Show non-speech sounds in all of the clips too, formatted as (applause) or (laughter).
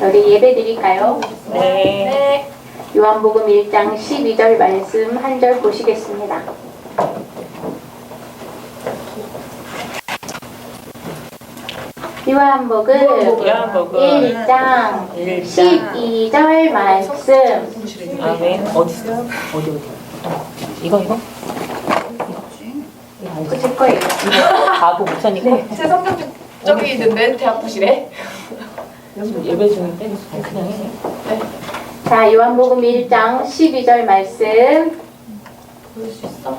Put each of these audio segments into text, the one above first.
우리 예배 드릴까요? 네. 요한복음 1장 12절 말씀 한 절 보시겠습니다. 요한복음 요한복음 1장 12절 말씀 아멘. 어디 있어? 어디 어디? 이거 이거? 이거 아니지? 제 거예요. 이거 바보 목사님 제 성경 좀 저기 있는데 대 아프시네. 지금 예배 중인데 그냥 해. 자, 요한복음 1장 12절 말씀. 볼수 있어?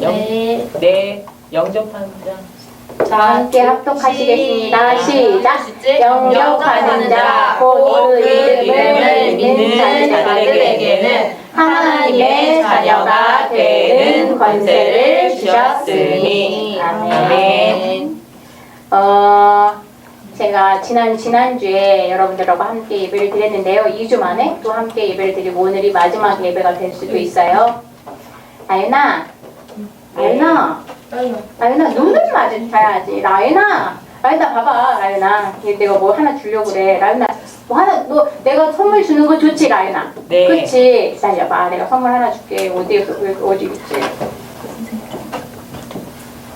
영, 네. 네. 영접하는 자. 자, 함께 합독하시겠습니다. 시작. 영접하는 자, 곧그 이름을 믿는 자들에게는 하나님의 자녀가 되는 권세를 주셨으니. 아멘. 어, 제가 지난, 지난주에 여러분들하고 함께 예배를 드렸는데요. 2주 만에 또 함께 예배를 드리고 오늘이 마지막 예배가 될 수도 있어요. 아윤아, 아윤아, 라윤아 눈을 마주쳐야지. 라윤아 라윤아 봐봐 라윤아 얘 내가 뭐 하나 주려고 그래. 라윤아 뭐 하나 너 내가 선물 주는 거 좋지 라윤아 네. 그치? 기다려봐. 내가 선물 하나 줄게. 어디 어디 있지?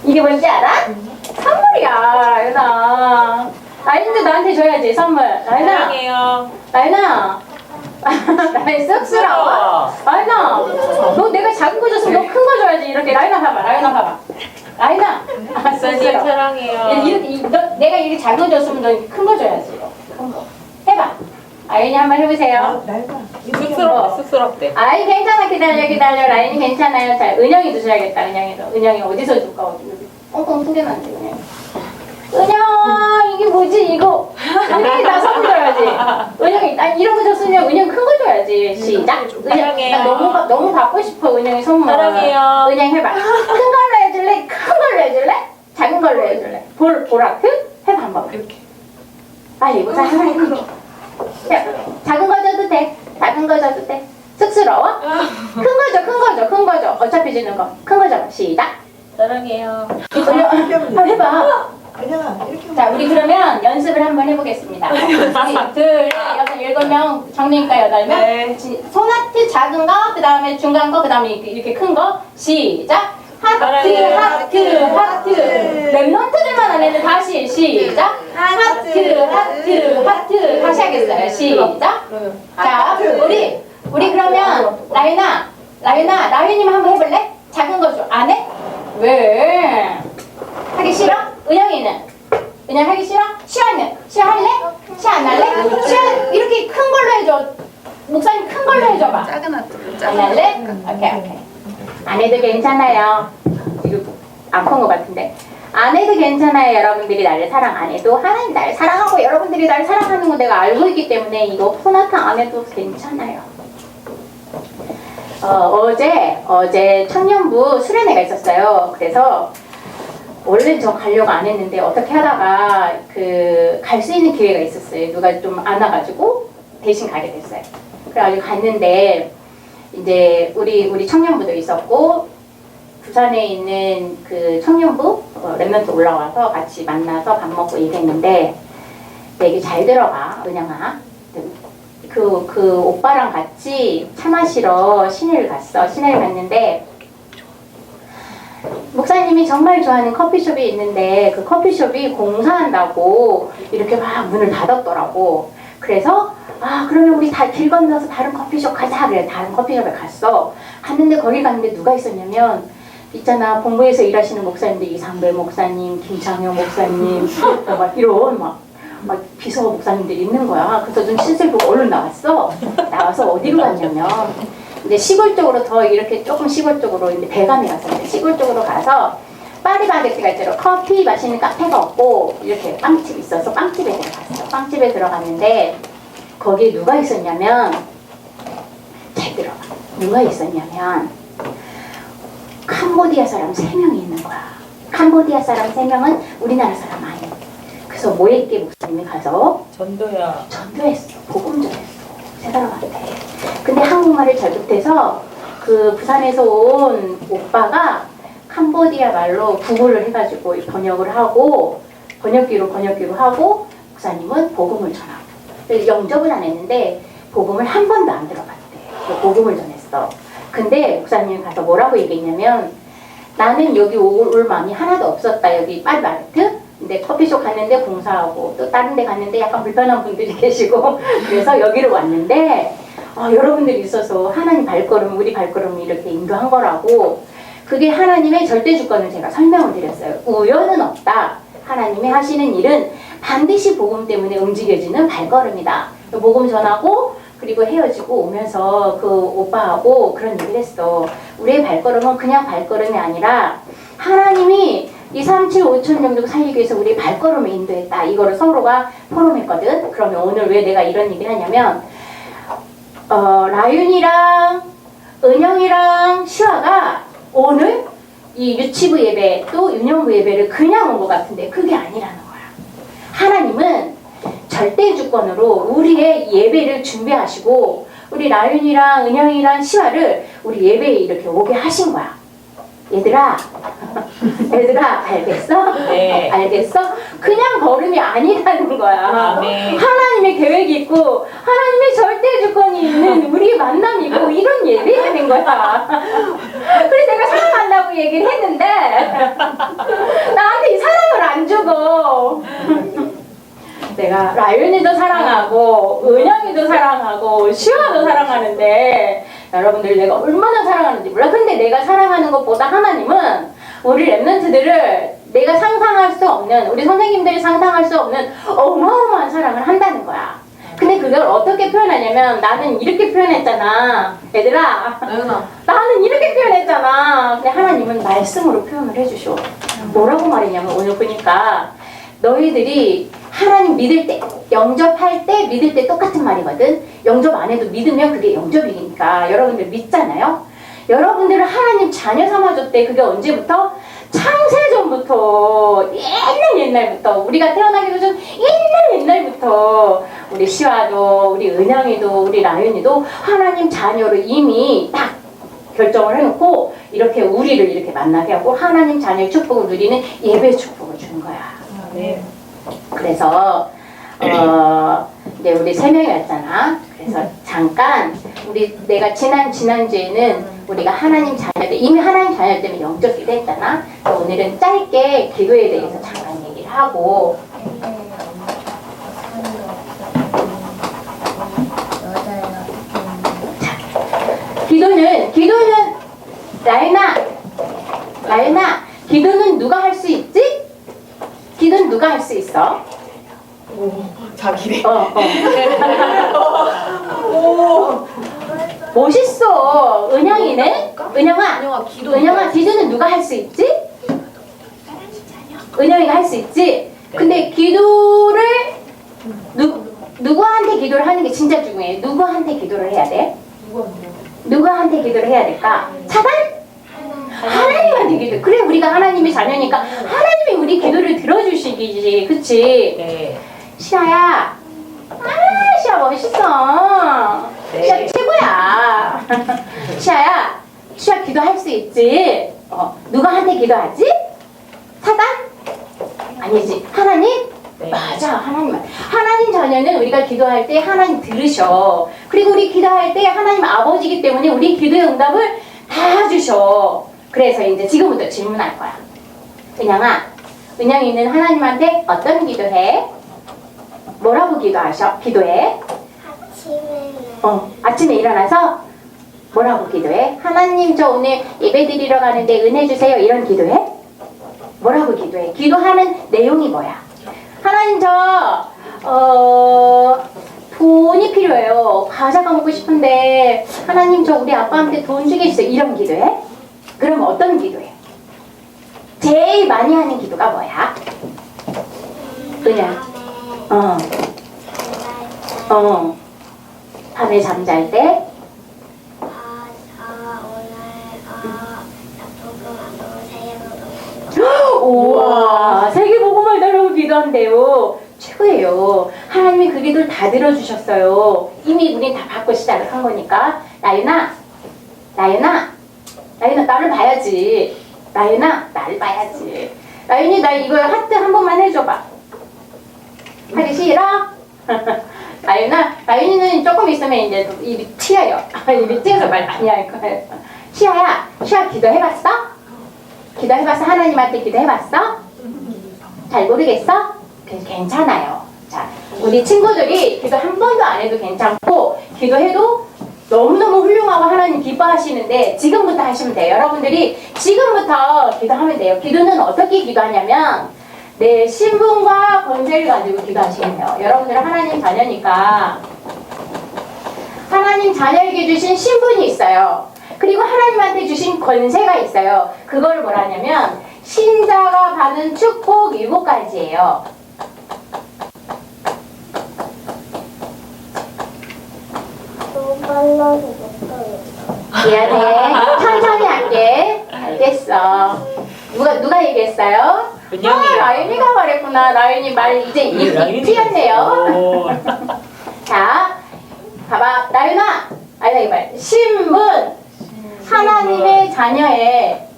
이게 뭔지 알아? 선물이야 라윤아 라윤도 나한테 줘야지 선물 라윤아 사랑해요. 라윤아 (laughs) 라윤 쑥스러워? 라윤아, 너 내가 작은 거 줬으면 너 큰 거 줘야지. 이렇게 라윤아 봐봐, 라윤아 봐봐. 라윤아, 아, 목사님 쑥스러워. 사랑해요. 이렇게, 이- 너, 내가 이렇게 작은 거 줬으면 너 큰 거 줘야지. 큰 거. 해봐. 아윤이 한번 해보세요. 쑥스럽대 쑥스럽대. 아이 괜찮아 기다려 기다려 라인이 괜찮아요 자 은영이도 줘야겠다 은영이도 은영이 어디서 줄까 엉뚱 숨겨놨는데 은영이 은영 이게 뭐지 이거 은영이 나 선물 줘야지 은영이 나 이런 거 줬으면 은영 큰 거 줘야지 시작 은영 사랑해요. 나 너무 받- 너무 받고 싶어 은영이 선물 사랑해요. 은영 해봐 큰 걸로 해줄래 큰 걸로 해줄래 작은 걸로 해줄래 볼 보라트 해봐 한번 이렇게. 빨리 이거 다 해봐 야, 작은 거 줘도 돼. 작은 거 줘도 돼. 쑥스러워? 큰 거 줘, 큰 거 줘, 큰 거 줘. 어차피 주는 거. 큰 거 줘. 시작. 사랑해요. 올려. 한번 해봐. 이렇게 자, 우리 그러면 연습을 한번 해보겠습니다. 우리 둘, 넷, 여섯, 일곱 명, 정리니까 여덟 명. 네. 지- 손하트 작은 거, 그 다음에 중간 거, 그 다음에 이렇게, 이렇게 큰 거. 시작. 하트, 사랑해요. 하트, 하트. 랩런트들만 안 했는데 다시 시작. 하트, 하트, 하트. 다시 하겠어요. 시작. 자, 우리 우리 그러면 라윤아, 라윤아, 라윤이만 한번 해볼래? 작은 거 줘. 안 해? 왜? 하기 싫어? 은영이는? 은영 하기 싫어? 시아는? 시아 할래? 시아 안 할래? 시아 이렇게 큰 걸로 해줘. 목사님 큰 걸로 해줘봐. 작은 하트. 안 작은 할래? 오케이 오케이. 안 해도 괜찮아요. 이거 안큰 것 같은데. 안 해도 괜찮아요. 여러분들이 나를 사랑 안 해도 하나님 나를 사랑하고 여러분들이 나를 사랑하는 거 내가 알고 있기 때문에 이거 소나타 안 해도 괜찮아요. 어, 어제 어제 청년부 수련회가 있었어요. 그래서 원래 저 가려고 안 했는데 어떻게 하다가 그 갈 수 있는 기회가 있었어요. 누가 좀안 와가지고 대신 가게 됐어요. 그래가지고 갔는데 이제 우리 우리 청년부도 있었고 부산에 있는 그 청년부 어, 랩런트 올라와서 같이 만나서 밥 먹고 얘기했는데 되게 잘 들어가 은영아 그, 그 오빠랑 같이 차 마시러 시내를 갔어 시내를 갔는데 목사님이 정말 좋아하는 커피숍이 있는데 그 커피숍이 공사한다고 이렇게 막 문을 닫았더라고. 그래서 아 그러면 우리 다 길 건너서 다른 커피숍 가자. 그래 다른 커피숍에 갔어. 갔는데 거기 갔는데 누가 있었냐면 있잖아 본부에서 일하시는 목사님들 이상배 목사님 김창효 목사님 막 이런 막, 막 비서 목사님들이 있는 거야. 그래서 좀 신세 보고 얼른 나왔어. 나와서 어디로 갔냐면 이제 시골 쪽으로 더 이렇게 조금 시골 쪽으로 이제 배관에 갔었는데 시골 쪽으로 가서 파리바게뜨가 있도록 커피 마시는 카페가 없고 이렇게 빵집 있어서 빵집에 들어갔어 빵집에 들어갔는데 거기에 누가 있었냐면 잘 들어봐 누가 있었냐면 캄보디아 사람 3명이 있는 거야 캄보디아 사람 3명은 우리나라 사람 아니야 그래서 모에게 목사님이 가서 전도야. 전도했어. 복음 전했어. 세 사람한테. 근데 한국말을 잘 못해서 그 부산에서 온 오빠가 캄보디아 말로 구글을 해가지고 번역을 하고 번역기로 번역기로 하고 목사님은 복음을 전하고 영접을 안 했는데 복음을 한 번도 안 들어봤대. 복음을 전했어. 근데 목사님이 가서 뭐라고 얘기했냐면 나는 여기 올, 올 마음이 하나도 없었다. 여기 파리바르트. 근데 커피숍 갔는데 공사하고 또 다른 데 갔는데 약간 불편한 분들이 (laughs) 계시고 그래서 여기로 왔는데 어, 여러분들이 있어서 하나님 발걸음, 우리 발걸음을 이렇게 인도한 거라고 그게 하나님의 절대 주권을 제가 설명을 드렸어요. 우연은 없다. 하나님이 하시는 일은 반드시 복음 때문에 움직여지는 발걸음이다. 복음 전하고 그리고 헤어지고 오면서 그 오빠하고 그런 얘기를 했어. 우리의 발걸음은 그냥 발걸음이 아니라 하나님이 이 3, 7, 5천 명도 살리기 위해서 우리 발걸음을 인도했다. 이거를 서로가 포럼했거든. 그러면 오늘 왜 내가 이런 얘기를 하냐면 어, 라윤이랑 은영이랑 시화가 오늘 이 유치부 예배 또 유년부 예배를 그냥 온 것 같은데 그게 아니라는 거야. 하나님은 절대 주권으로 우리의 예배를 준비하시고 우리 라윤이랑 은영이랑 시화를 우리 예배에 이렇게 오게 하신 거야. 얘들아, 얘들아 알겠어? 네. 알겠어? 그냥 걸음이 아니라는 거야. 아멘. 하나님의 계획이 있고 하나님의 절대 주권이 있는 (laughs) 우리의 만남이고 이런 예배가 된 거야. 그래서 내가 사랑한다고 얘기를 했는데 나한테 이 사랑을 안 주고 내가 라윤이도 사랑하고 은영이도 사랑하고 시화도 사랑하는데 여러분들 내가 얼마나 사랑하는지 몰라. 근데 내가 사랑하는 것보다 하나님은 우리 랩런트들을 내가 상상할 수 없는 우리 선생님들이 상상할 수 없는 어마어마한 사랑을 한다는 거야. 근데 그걸 어떻게 표현하냐면 나는 이렇게 표현했잖아. 얘들아, 나는 이렇게 표현했잖아. 근데 하나님은 말씀으로 표현을 해주셔. 뭐라고 말했냐면 오늘 보니까 너희들이 하나님 믿을 때, 영접할 때, 믿을 때 똑같은 말이거든. 영접 안 해도 믿으면 그게 영접이니까 여러분들 믿잖아요. 여러분들을 하나님 자녀 삼아줬대. 그게 언제부터? 창세전부터 옛날 옛날부터 우리가 태어나기도 전 옛날 옛날부터 우리 시화도 우리 은영이도 우리 라윤이도 하나님 자녀로 이미 딱 결정을 해놓고 이렇게 우리를 이렇게 만나게 하고 하나님 자녀의 축복을 누리는 예배 축복을 준 거야. 네. 그래서 어 이제 우리 세 명이 왔잖아. 그래서 잠깐 우리 내가 지난 지난 주에는 우리가 하나님 자녀들 이미 하나님 자녀 때문에 영접기도 했잖아. 그래서 오늘은 짧게 기도에 대해서 잠깐 얘기를 하고 기도는 기도는 라윤아 라윤아 기도는 누가 할 수 있지? 기도는 누가 할 수 있어? 자기래 어, 어. (laughs) 멋있어. 은영이네? 은영아, 은영아 기도 은영아, 기도는 누가 할 수 있지? 은영이가 할 수 있지? 근데 기도를 누, 누구한테 기도를 하는 게 진짜 중요해. 누구한테 기도를 해야 돼? 누구한테 기도를 해야 될까? 차단? 하나님한테 기도. 그래, 우리가 하나님의 자녀니까 하나님이 우리 기도를 들어주시기지. 그치? 네. 시아야. 아, 시아 멋있어. 네. 시아 최고야. 시아야, 시아 기도할 수 있지? 어, 누가 한테 기도하지? 사단? 아니지. 하나님? 네. 맞아, 하나님. 하나님 자녀는 우리가 기도할 때 하나님 들으셔. 그리고 우리 기도할 때 하나님 아버지기 때문에 우리 기도의 응답을 다 주셔. 그래서 이제 지금부터 질문할 거야. 은영아, 은영이는 하나님한테 어떤 기도해? 뭐라고 기도하셔? 기도해? 아침에는 어, 아침에 일어나서 뭐라고 기도해? 하나님 저 오늘 예배 드리러 가는데 은혜 주세요. 이런 기도해? 뭐라고 기도해? 기도하는 내용이 뭐야? 하나님 저 어, 돈이 필요해요. 과자가 먹고 싶은데 하나님 저 우리 아빠한테 돈 주게 해주세요. 이런 기도해? 그럼 어떤 기도해? 제일 많이 하는 기도가 뭐야? 그냥 어, 어. 밤에 잠잘 때. 우와 세계 복음을 달라고 기도한대요 최고예요 하나님이 그 기도를 다 들어주셨어요 이미 우린 다 받고 시작을 한 거니까 나윤아 나윤아 나윤아 나를 봐야지 나윤아 나를 봐야지 나윤이 나 이거 하트 한 번만 해줘봐 하기 싫어? (laughs) 아유나, 나윤이는 조금 있으면 이제 입이 튀어요. 입이 튀어서 말 많이 할 거예요. 시아야, 시아 기도해봤어? 기도해봤어? 하나님한테 기도해봤어? 잘 모르겠어? 그- 괜찮아요. 자, 우리 친구들이 기도 한 번도 안 해도 괜찮고, 기도해도 너무너무 훌륭하고 하나님 기뻐하시는데, 지금부터 하시면 돼요. 여러분들이 지금부터 기도하면 돼요. 기도는 어떻게 기도하냐면, 내 신분과 권세를 가지고 기도하시면 돼요. 여러분들은 하나님 자녀니까, 하나님 자녀에게 주신 신분이 있어요. 그리고 하나님한테 주신 권세가 있어요. 그걸 뭐라 하냐면 신자가 받는 축복 일곱 가지예요. 미안해. 천천히 할게. 알겠어. 누가 누가 얘기했어요? 아, 은영이요. 라윤이가 말했구나. 라윤이 말 이제 입, 입 튀었네요. 자, 봐봐. 나윤아. 아니, 말 신분. 하나님의 자녀의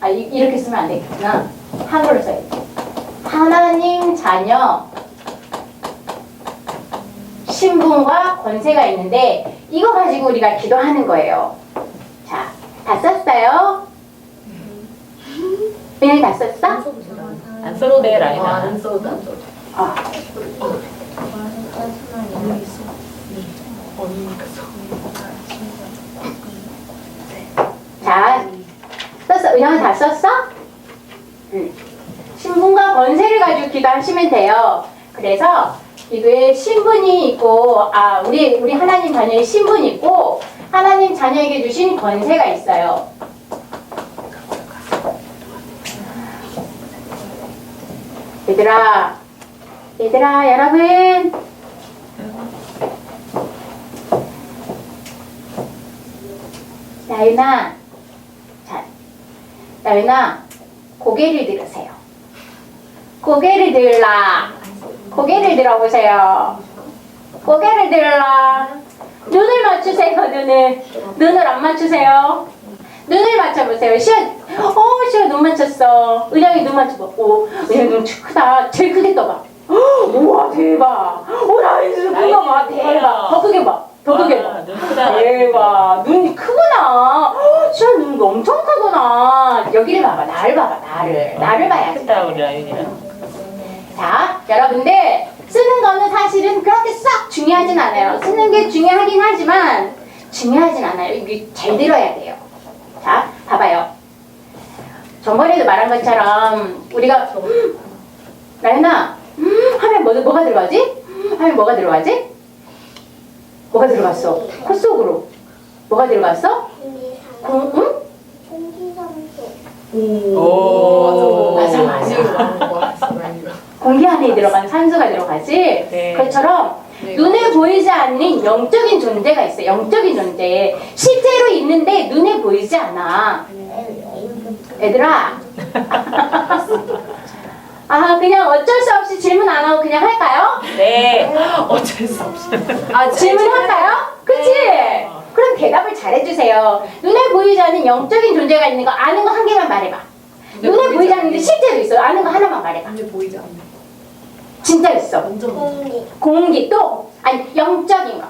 아 이, 이렇게 쓰면 안 되겠구나. 한글로 써야지. 하나님 자녀 신분과 권세가 있는데 이거 가지고 우리가 기도하는 거예요. 자, 다 썼어요? 그냥 다 썼어? 안 써도 돼, 라인아. 안 써도 안 써도. 어. 언니니까 써. 자, 썼어. 은영아 다 썼어? 응. 신분과 권세를 가지고 기도하시면 돼요. 그래서 기도에 신분이 있고, 아, 우리, 우리 하나님 자녀의 신분이 있고, 하나님 자녀에게 주신 권세가 있어요. 얘들아, 얘들아, 여러분. 나윤아, 자, 나윤아, 고개를 들으세요. 고개를 들라. 고개를 들어보세요. 고개를 들라. 눈을 맞추세요, 눈을. 눈을 안 맞추세요. 눈을 맞춰보세요. 시아, 어, 시아 눈 맞췄어. 은영이 눈. 오, 은영이 눈 크다. 제일 크게 떠봐. 헉, 우와, 대박. 오, 눈 크다 봐. 대박. 더 크게 봐. 더 크게 봐. 대박 눈이 크구나 헉, 진짜 눈 엄청 크구나 여기를 봐봐 나를 봐봐 나를 나를 봐야지 크다, 우리 라인이랑. 자 여러분들 쓰는 거는 사실은 그렇게 썩 중요하진 않아요 쓰는 게 중요하긴 하지만 중요하진 않아요 이게 잘 들어야 돼요 자 봐봐요 전번에도 말한 것처럼 우리가 음, (gasps) 나연아 음, 하면 뭐, 뭐가 들어가지? 음, 하면 뭐가 들어가지? 뭐가 들어갔어? 코 속으로 뭐가 들어갔어? 공, 응? 공기상수. 오. 맞아, 맞아. 맞아. 공기 안에 들어간 산소가 들어가지. 네. 그처럼 네. 눈에 보이지 않는 영적인 존재가 있어. 영적인 존재. 실제로 있는데 눈에 보이지 않아. 얘들아. (laughs) 아 그냥 어쩔 수 없이 질문 안 하고 그냥 할까요? 네. 어쩔 수 없어. 아, 질문할까요? 그치? 네. 그럼 대답을 잘해주세요. 눈에 보이지 않는 영적인 존재가 있는 거 아는 거 한 개만 말해봐. 눈에 보이지 않는데 실제로 있어. 아는 거 하나만 말해봐. 근데 보이지 않네. 진짜 있어. 공기. 공기 또 아니 영적인 거.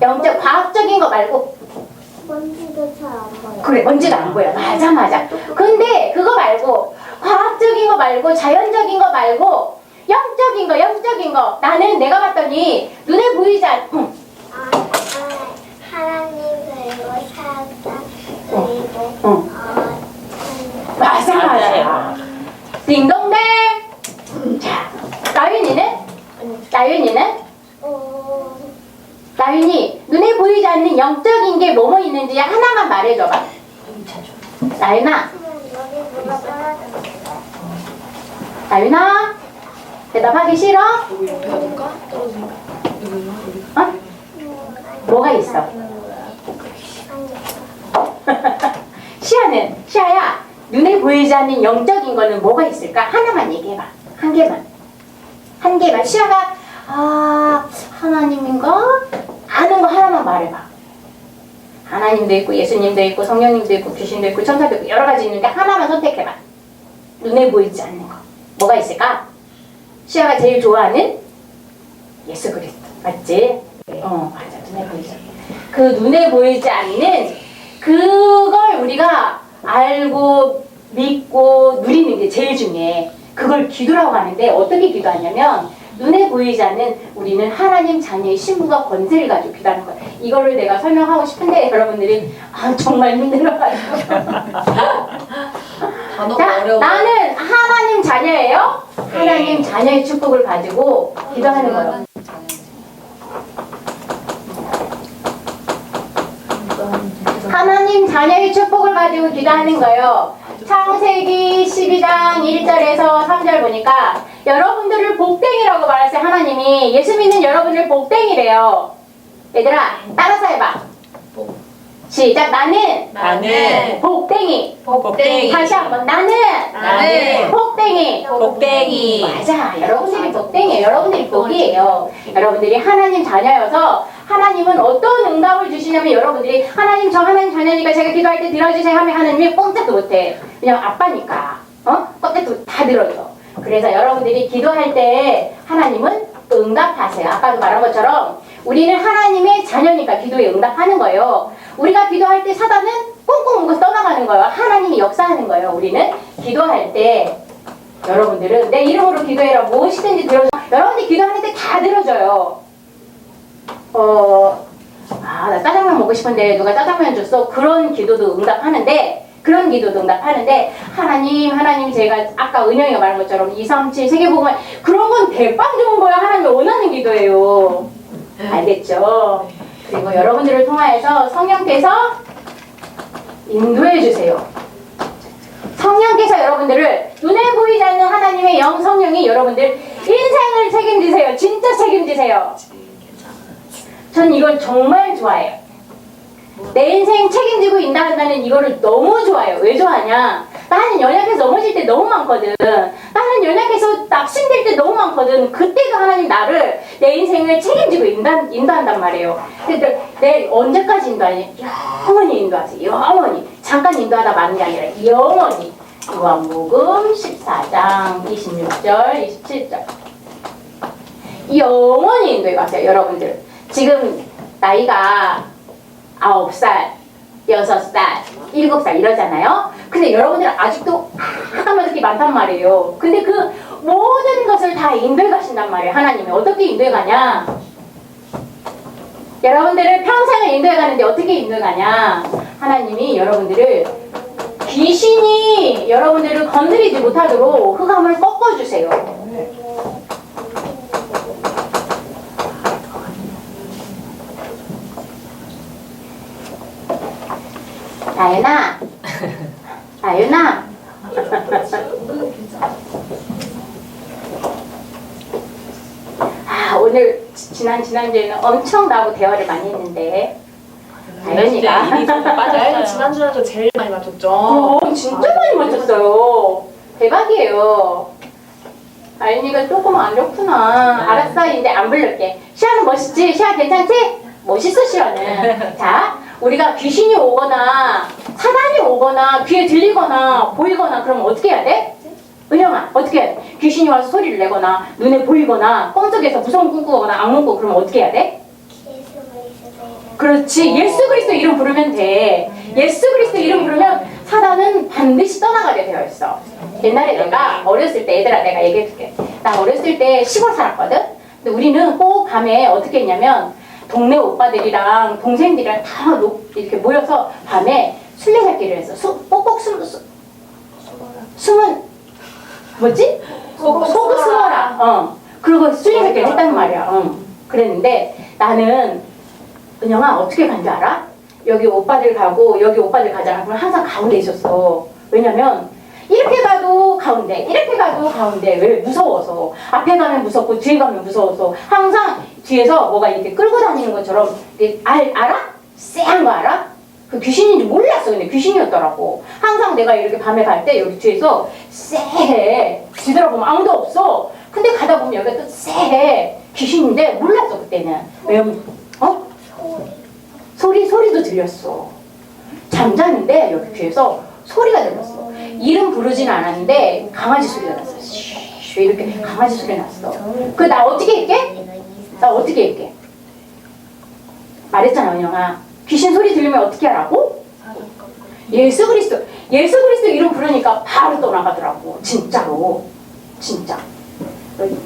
영적 과학적인 거 말고 먼지도 잘 안 보여. 그래 먼지도 안 보여. 맞아 맞아. 근데 그거 말고 과학적인 거 말고 자연적인 거 말고 영적인 거 영적인 거 나는 내가 봤더니 눈에 보이지 않. 응. 아, 아, 하나님 그리고 사자 그리고 응. 어, 맞아 맞아. 맞아요. 딩동댕. 자 나윤이는 나윤이는 어, 나윤이 눈에 보이지 않는 영적인 게 뭐뭐 있는지 하나만 말해줘봐. 나윤아. 나윤아 대답하기 싫어? 어? 뭐가 있어? (laughs) 시아는 시아야 눈에 보이지 않는 영적인 거는 뭐가 있을까? 하나만 얘기해봐. 한 개만. 한 개만. 시아가 아 하나님인가? 아는 거 하나만 말해봐. 하나님도 있고 예수님도 있고 성령님도 있고 귀신도 있고 천사도 있고 여러 가지 있는데 하나만 선택해봐. 눈에 보이지 않는 거. 뭐가 있을까? 시아가 제일 좋아하는 예수 그리스도. 맞지? 어, 맞아. 눈에 보이지. 그 눈에 보이지 않는 그걸 우리가 알고 믿고 누리는 게 제일 중요해. 그걸 기도라고 하는데 어떻게 기도하냐면 눈에 보이지 않는 우리는 하나님 자녀의 신부가 권세를 가지고 기도하는 거야. 이거를 내가 설명하고 싶은데 (laughs) 여러분들이 아 정말 힘들어가지고 (laughs) 자. 나는 하나님 자녀예요. 하나님 자녀의 축복을 가지고 기도하는 거예요. 하나님 자녀의 축복을 가지고 기도하는 거예요. 창세기 12장 1절에서 3절 보니까 여러분들을 복댕이라고 말했어요. 하나님이 예수 믿는 여러분을 복댕이래요. 얘들아 따라서 해봐. 시작. 나는 나는 복댕이. 복댕이. 다시 한번 나는 나는 복댕이. 복댕이. 맞아. 여러분들이 복댕이에요. 여러분들이 복이에요. 여러분들이 하나님 자녀여서 하나님은 어떤 응답을 주시냐면 여러분들이 하나님 저 하나님 자녀니까 제가 기도할 때 들어주세요 하면 하나님이 꼼짝도 못해. 왜냐면 아빠니까. 어? 꼼짝도 다 들어줘. 그래서 여러분들이 기도할 때 하나님은 또 응답하세요. 아까도 말한 것처럼 우리는 하나님의 자녀니까 기도에 응답하는 거예요. 우리가 기도할 때 사단은 꽁꽁 묶어 떠나가는 거예요. 하나님이 역사하는 거예요. 우리는 기도할 때 여러분들은 내 이름으로 기도해라 무엇이든지 들어줘. 여러분들이 기도하는데 다 들어줘요. 어, 아, 나 짜장면 먹고 싶은데 누가 짜장면 줬어? 그런 기도도 응답하는데, 그런 기도도 응답하는데, 하나님, 하나님, 제가 아까 은영이가 말한 것처럼 2, 3, 7 세계복음을, 그런 건 대빵 좋은 거예요. 하나님이 원하는 기도예요. 알겠죠? 그리고 여러분들을 통하여서 성령께서 인도해 주세요. 성령께서 여러분들을 눈에 보이지 않는 하나님의 영 성령이 여러분들 인생을 책임지세요. 진짜 책임지세요. 전 이걸 정말 좋아해요. 내 인생 책임지고 인다한다는 이거를 너무 좋아해요. 왜 좋아하냐? 나는 연약해서 넘어질 때 너무 많거든. 나는 연약해서 낙심될 때 너무 많거든. 그때도 하나님 나를 내 인생을 책임지고 인다, 인도한단 말이에요. 근데 내 언제까지 인도하냐? 영원히 인도하세요. 영원히. 잠깐 인도하다 마는 게 아니라 영원히. 요한복음 14장 26절, 27절. 영원히 인도해 가세요, 여러분들. 지금 나이가 아홉 살, 여섯 살, 일곱 살 이러잖아요. 근데 여러분들은 아직도 하다못해 많단 말이에요. 근데 그 모든 것을 다 인도해 가신단 말이에요. 하나님이 어떻게 인도해 가냐? 여러분들을 평생을 인도해 가는데 어떻게 인도해 가냐? 하나님이 여러분들을 귀신이 여러분들을 건드리지 못하도록 흑암을 꺾어주세요. 나연아, 나연아, 아 오늘 지- 지난 지난주에는 엄청 나하고 대화를 많이 했는데 나연이가 입이 좀 나연이 빠졌어요. 지난주에도 제일 많이 맞췄죠. 어, 진짜 많이 맞췄어요. 대박이에요. 아윤이가 조금 안 좋구나. 알았어, 이제 안 부를게. 시아는 멋있지? 시아 괜찮지? 멋있어, 시아는. 자, 우리가 귀신이 오거나, 사단이 오거나, 귀에 들리거나, 보이거나, 그러면 어떻게 해야 돼? 은영아, 어떻게 해야 돼? 귀신이 와서 소리를 내거나, 눈에 보이거나, 꿈속에서 무서운 꿈 꾸거나, 악몽 꾸고, 그러면 어떻게 해야 돼? 그렇지. 예수 그리스도 이름 부르면 돼. 예수 그리스도 이름 부르면 사단은 반드시 떠나가게 되어 있어. 옛날에 내가 어렸을 때 얘들아 내가 얘기해 줄게. 나 어렸을 때 시골 살았거든. 근데 우리는 꼭 밤에 어떻게 했냐면 동네 오빠들이랑 동생들이랑 다 노- 이렇게 모여서 밤에 술래잡기를 했어. 수, 꼭꼭 숨, 수, 숨은 뭐지? 속을 속을 숨어라. 어. 그리고 술래잡기를 했단 말이야. 어. 그랬는데 나는 은영아 어떻게 간 줄 알아? 여기 오빠들 가고 여기 오빠들 가잖아. 그럼 항상 가운데 있었어. 왜냐면 이렇게 가도 가운데, 이렇게 가도 가운데. 왜? 무서워서. 앞에 가면 무섭고 뒤에 가면 무서워서 항상 뒤에서 뭐가 이렇게 끌고 다니는 것처럼 알, 알아? 쎄한 거 알아? 그 귀신인지 몰랐어. 근데 귀신이었더라고. 항상 내가 이렇게 밤에 갈 때 여기 뒤에서 쎄해. 뒤돌아보면 아무도 없어. 근데 가다 보면 여기가 또 쎄해. 귀신인데 몰랐어 그때는. 왜냐면 어? 소리 소리도 들렸어. 잠자는데 여기 귀에서 소리가 들렸어. 이름 부르진 않았는데 강아지 소리가 났어. 쉬쉬 이렇게 강아지 소리 났어. 그 나 어떻게 할게? 나 어떻게 할게? 말했잖아, 은영아. 귀신 소리 들리면 어떻게 하라고? 예수 그리스도, 예수 그리스도 이름 부르니까 바로 떠나가더라고. 진짜로. 진짜.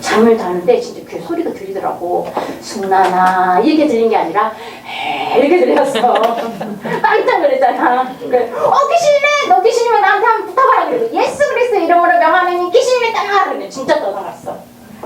잠을 자는데 진짜 귀에 소리가 들리더라고. 순나나 이렇게 들린 게 아니라 에 이렇게 들렸어. (laughs) 깜짝 놀랐잖아. 그래, 어 귀신이네. 너 귀신이면 나한테 한번 붙어봐라. 그래도 예수 그리스도 이름으로 명하는 귀신이면 따라. 그래 진짜 떠나갔어.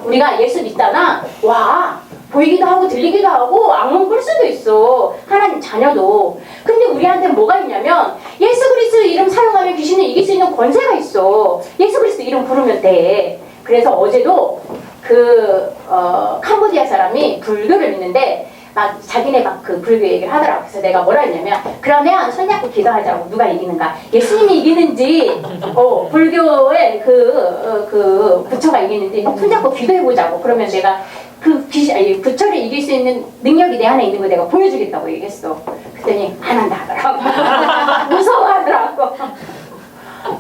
우리가 예수 믿잖아. 와 보이기도 하고 들리기도 하고 악몽 꿀 수도 있어. 하나님 자녀도. 근데 우리한테 뭐가 있냐면 예수 그리스도 이름 사용하면 귀신을 이길 수 있는 권세가 있어. 예수 그리스도 이름 부르면 돼. 그래서 어제도 그 어, 캄보디아 사람이 불교를 믿는데 막 자기네 막 그 불교 얘기를 하더라고. 그래서 내가 뭐라 했냐면 그러면 손 잡고 기도하자고 누가 이기는가? 예수님이 이기는지 어 불교의 그 어, 그 부처가 이기는지 손 잡고 기도해 보자고. 그러면 내가 그 귀신 부처를 이길 수 있는 능력이 내 안에 있는 거 내가 보여주겠다고 얘기했어. 그랬더니 안 한다 하더라고. (laughs) 무서워하더라고.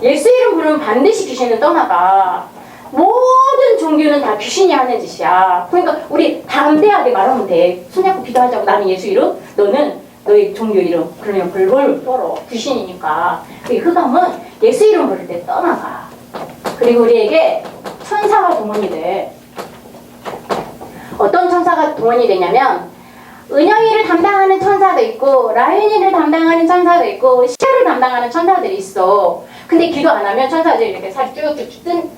예수 이름 부르면 반드시 귀신은 떠나가. 모든 종교는 다 귀신이 하는 짓이야. 그러니까 우리 담대하게 말하면 돼. 손 잡고 기도하자고 나는 예수 이름, 너는 너의 종교 이름. 그러면 불벌 떨어. 귀신이니까. 그 흑암은 예수 이름 부를 때 떠나가. 그리고 우리에게 천사가 동원이 돼. 어떤 천사가 동원이 되냐면 은영이를 담당하는 천사도 있고 라윤이를 담당하는 천사도 있고 시아를 담당하는 천사들이 있어. 근데 기도 안 하면 천사들이 이렇게 살이 쭉쭉쭉 뜬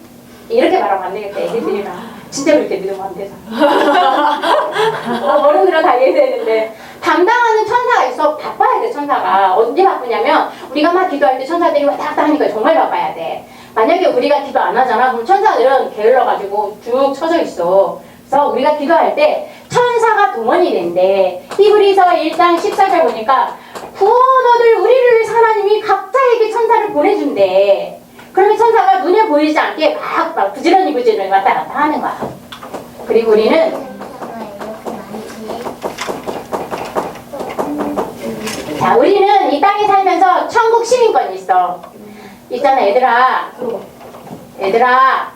이렇게 말하면 안 되겠다. 애기들이랑 진짜 그렇게 믿으면 안 돼서. (laughs) 어, 어른들은 다 이해되는데 담당하는 천사가 있어 바빠야 돼 천사가 언제 바쁘냐면 우리가 막 기도할 때 천사들이 왔다 갔다 하니까 정말 바빠야 돼. 만약에 우리가 기도 안 하잖아 그럼 천사들은 게을러 가지고 쭉 쳐져 있어. 그래서 우리가 기도할 때 천사가 동원이 된대. 히브리서 1장 14절 보니까 구원 얻을 우리를 위해서 하나님이 각자에게 천사를 보내준대. 그러면 천사가 눈에 보이지 않게 막, 막 부지런히 부지런히 왔다 갔다 하는 거야. 그리고 우리는 자 우리는 이 땅에 살면서 천국 시민권이 있어. 있잖아 얘들아. 얘들아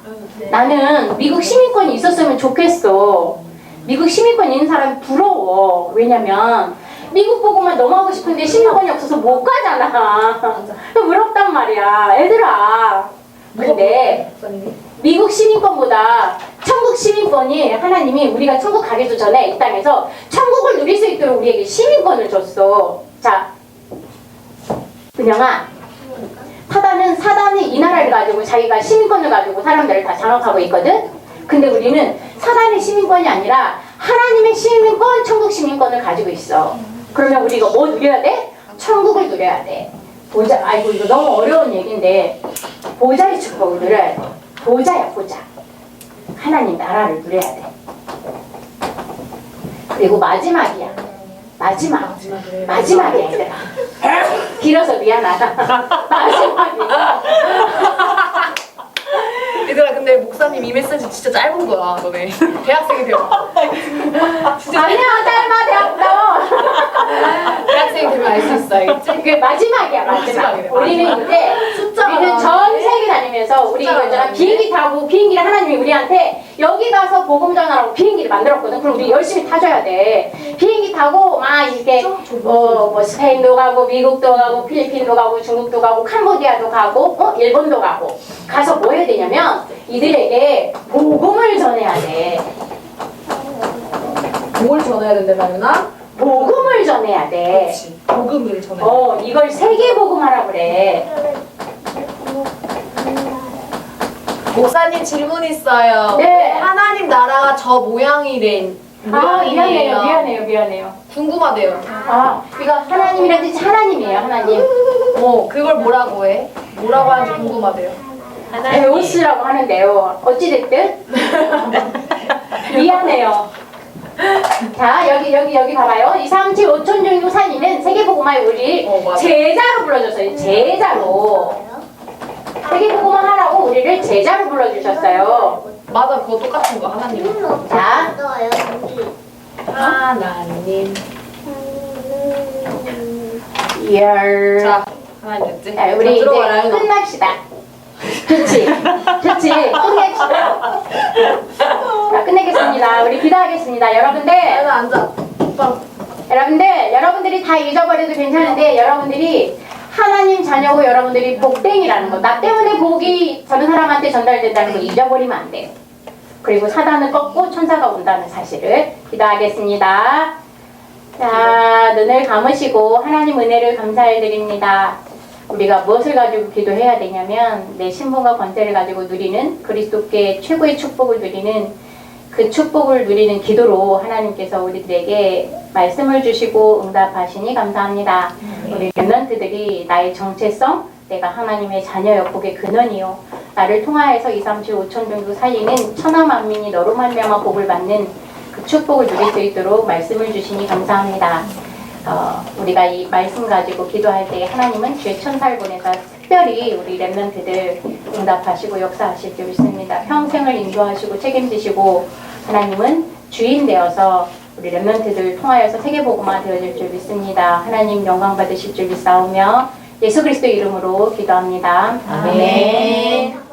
나는 미국 시민권이 있었으면 좋겠어. 미국 시민권 있는 사람 부러워. 왜냐면 미국 보고만 넘어가고 싶은데 시민권이 없어서 못 가잖아. 부럽단 말이야. 얘들아. 근데 미국 시민권보다 천국 시민권이 하나님이 우리가 천국 가기도 전에 이 땅에서 천국을 누릴 수 있도록 우리에게 시민권을 줬어. 자, 은영아. 사단은 사단이 이 나라를 가지고 자기가 시민권을 가지고 사람들을 다 장악하고 있거든. 근데 우리는 사단의 시민권이 아니라 하나님의 시민권, 천국 시민권을 가지고 있어. 그러면 우리가 뭐 누려야 돼? 천국을 누려야 돼. 보자. 아이고 이거 너무 어려운 얘기인데 보좌의 축복을 누려야 돼. 보좌야 보좌. 하나님 나라를 누려야 돼. 그리고 마지막이야. 마지막. 마지막이야 얘들아. 길어서 미안하다. (laughs) 마지막이야. 얘들아 근데 목사님 이 메시지 진짜 짧은 거야 너네 대학생이 되어 아니야 짧아 대학도. 대학생이 되면 알 수 있어 알겠지? 그게 마지막이야 마지막. 마지막이네, 우리는 이제 숫자가 우리는 전 세계 다니면서 우리 이거 비행기 타고 비행기를 하나님이 우리한테 여기 가서 복음 전하라고 비행기를 만들었거든. 그럼 우리 열심히 타줘야 돼. 비행기 타고 막 이렇게 어 뭐 스페인도 가고 미국도 가고 필리핀도 가고 중국도 가고 캄보디아도 가고 어 일본도 가고 가서 뭐 해야 되냐면 이들에게 복음을 전해야 돼. 뭘 전해야 된대 나윤아? 복음을 전해야 돼. 복음을 전해 어 이걸 세계 복음하라 그래. 목사님 질문 있어요 네. 하나님 나라가 저 모양이래 아 미안해요. 미안해요 미안해요. 궁금하대요 아 이거 하나님이란 뜻이 하나님이에요 하나님. 어 그걸 뭐라고 해? 뭐라고 하는지 궁금하대요 에오스라고 하는데요. 어찌됐든 (laughs) 미안해요. 자 여기 여기 여기 봐봐요. 이 삼치 오천 종교 산이는 세계복음화에 우리 어, 맞아. 제자로 불러줬어요. 제자로 세계복음화 하라고 우리를 제자로 불러주셨어요. 맞아 그거 똑같은 거 하나님 자. 하나님 열. 자 하나님 됐지? 자, 우리 이제 들어가라 윤아 끝납시다. 좋지? 좋지? 끝냅시다. 자, 끝내겠습니다. 우리 기도하겠습니다. 여러분들, 윤아 앉아 오빠 여러분들, 여러분들이 다 잊어버려도 괜찮은데 여러분들이 하나님 자녀고 여러분들이 복댕이라는 거. 나 때문에 복이 저런 사람한테 전달된다는 거 잊어버리면 안 돼요. 그리고 사단을 꺾고 천사가 온다는 사실을 기도하겠습니다. 자, 눈을 감으시고 하나님 은혜를 감사해드립니다. 우리가 무엇을 가지고 기도해야 되냐면 내 신분과 권세를 가지고 누리는 그리스도께 최고의 축복을 누리는 그 축복을 누리는 기도로 하나님께서 우리들에게 말씀을 주시고 응답하시니 감사합니다. 우리 랩런트들이 나의 정체성, 내가 하나님의 자녀였고 그게 근원이요. 나를 통하여서 2, 3, 7, 5천 정도 살리는 천하 만민이 너로 말미암아 복을 받는 그 축복을 누릴 수 있도록 말씀을 주시니 감사합니다. 어, 우리가 이 말씀 가지고 기도할 때 하나님은 주의 천사를 보내서 특별히 우리 랩런트들 응답하시고 역사하실 줄 믿습니다. 평생을 인도하시고 책임지시고 하나님은 주인 되어서 우리 랩런트들 통하여서 세계복음화 되어질 줄 믿습니다. 하나님 영광 받으실 줄 믿사오며 예수 그리스도 이름으로 기도합니다. 아멘.